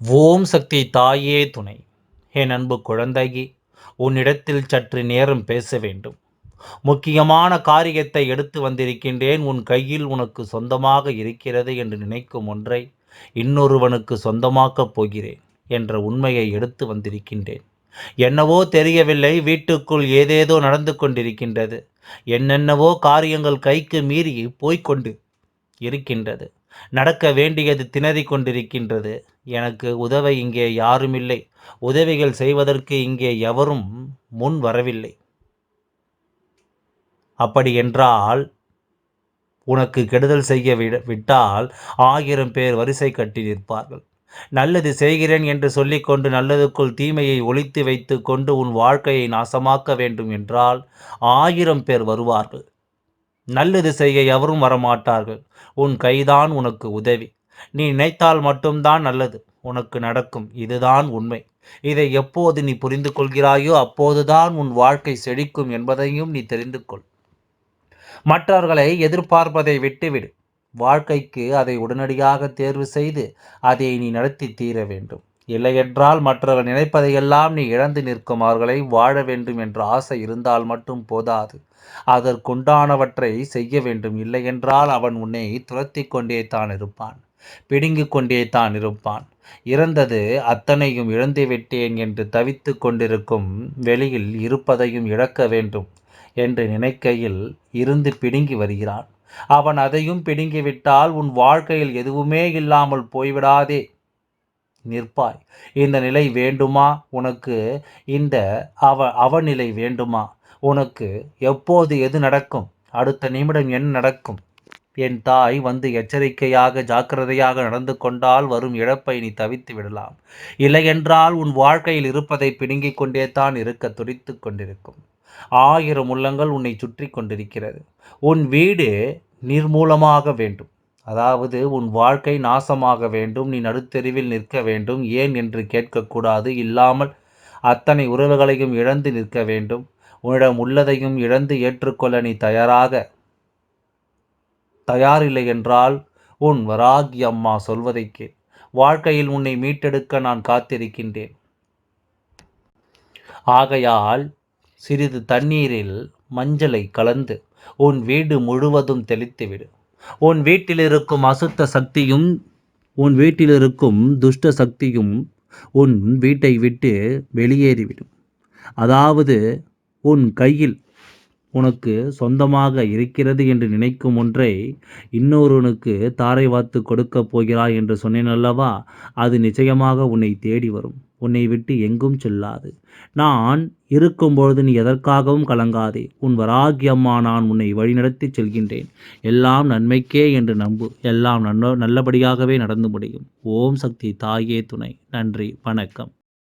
ஓம் சக்தி தாயே துணை. என் அன்பு குழந்தையே உன்னிடத்தில் சற்று நேரம் பேச வேண்டும். முக்கியமான காரியத்தை எடுத்து வந்திருக்கின்றேன். உன் கையில் உனக்கு சொந்தமாக இருக்கிறது என்று நினைக்கும் ஒன்றை இன்னொருவனுக்கு சொந்தமாக்கப் போகிறேன் என்ற உண்மையை எடுத்து வந்திருக்கின்றேன். என்னவோ தெரியவில்லை வீட்டுக்குள் ஏதேதோ நடந்து கொண்டிருக்கின்றது. என்னென்னவோ காரியங்கள் கைக்கு மீறி போய்க்கொண்டு இருக்கின்றது. நடக்க வேண்டியது திணறிக் கொண்டிருக்கின்றது. எனக்கு உதவ இங்கே யாருமில்லை. உதவிகள் செய்வதற்கு இங்கே எவரும் முன் வரவில்லை. அப்படி என்றால் உனக்கு கெடுதல் செய்ய விட்டால் ஆயிரம் பேர் வரிசை கட்டி நிற்பார்கள். நல்லது செய்கிறேன் என்று சொல்லிக்கொண்டு நல்லதுக்குள் தீமையை ஒழித்து வைத்து கொண்டு உன் வாழ்க்கையை நாசமாக்க வேண்டும் என்றால் ஆயிரம் பேர் வருவார்கள். நல்லது செய்ய எவரும் வரமாட்டார்கள். உன் கைதான் உனக்கு உதவி. நீ நினைத்தால் மட்டும்தான் நல்லது. உனக்கு நடக்கும் இதுதான் உண்மை. இதை எப்போது நீ புரிந்து கொள்கிறாயோ அப்போதுதான் உன் வாழ்க்கை செழிக்கும் என்பதையும் நீ தெரிந்து கொள். மற்றவர்களை எதிர்பார்ப்பதை விட்டுவிடு. வாழ்க்கைக்கு அதை உடனடியாக தேர்வு செய்து அதை நீ நடத்தி தீர வேண்டும். இல்லையென்றால் மற்றவர்கள் நினைப்பதையெல்லாம் நீ இழந்து நிற்கும் அவர்களை வாழ வேண்டும் என்ற ஆசை இருந்தால் மட்டும் போதாது. அதற்குண்டானவற்றை செய்ய வேண்டும். இல்லையென்றால் அவன் உன்னை துரத்தி கொண்டே தான் இருப்பான். பிடுங்கி கொண்டே தான் இருப்பான். இறந்தது அத்தனையும் இழந்து விட்டேன் என்று தவித்து கொண்டிருக்கும் வெளியில் இருப்பதையும் இழக்க வேண்டும் என்று நினைக்கையில் இருந்து பிடுங்கி வருகிறான். அவன் அதையும் பிடுங்கிவிட்டால் உன் வாழ்க்கையில் எதுவுமே இல்லாமல் போய்விடாதே. நிற்பாய். இந்த நிலை வேண்டுமா? உனக்கு இந்த அவ அவநிலை வேண்டுமா? உனக்கு எப்போது எது நடக்கும்? அடுத்த நிமிடம் என்ன நடக்கும்? என் தாய் வந்து எச்சரிக்கையாக ஜாக்கிரதையாக நடந்து கொண்டால் வரும் இழப்பை நீ தவித்து விடலாம். இல்லையென்றால் உன் வாழ்க்கையில் இருப்பதை பிடுங்கிக் கொண்டே தான் இருக்க துடித்து கொண்டிருக்கும். ஆயிரம் உள்ளங்கள் உன்னை சுற்றி கொண்டிருக்கிறது. உன் வீடு நிர்மூலமாக வேண்டும். அதாவது உன் வாழ்க்கை நாசமாக வேண்டும் நீ நடுத்தெருவில் நிற்க வேண்டும் ஏன் என்று கேட்கக்கூடாது இல்லாமல் அத்தனை உறவுகளையும் இழந்து நிற்க வேண்டும். உன்னிடம் உள்ளதையும் இழந்து ஏற்றுக்கொள்ள நீ தயாராக தயாரில்லை என்றால் உன் வராகி அம்மா சொல்வதை கேள். வாழ்க்கையில் உன்னை மீட்டெடுக்க நான் காத்திருக்கின்றேன். ஆகையால் சிறிது தண்ணீரில் மஞ்சளை கலந்து உன் வீடு முழுவதும் தெளித்துவிடு. உன் வீட்டில் இருக்கும் அசுத்த சக்தியும் உன் வீட்டில் இருக்கும் துஷ்ட சக்தியும் உன் வீட்டை விட்டு வெளியேறிவிடும். அதாவது உன் கையில் உனக்கு சொந்தமாக இருக்கிறது என்று நினைக்கும் ஒன்றை இன்னொருவனுக்கு தாரை வாத்து கொடுக்கப் போகிறாய் என்று சொன்னேன் அல்லவா? அது நிச்சயமாக உன்னை தேடி வரும். உன்னை விட்டு எங்கும் செல்லாது. நான் இருக்கும்பொழுது நீ எதற்காகவும் கலங்காதே. உன் வராகியம்மா நான் உன்னை வழிநடத்தி செல்கின்றேன். எல்லாம் நன்மைக்கே என்று நம்பு. எல்லாம் நல்ல நல்லபடியாகவே நடந்து முடியும். ஓம் சக்தி தாயே துணை. நன்றி வணக்கம்.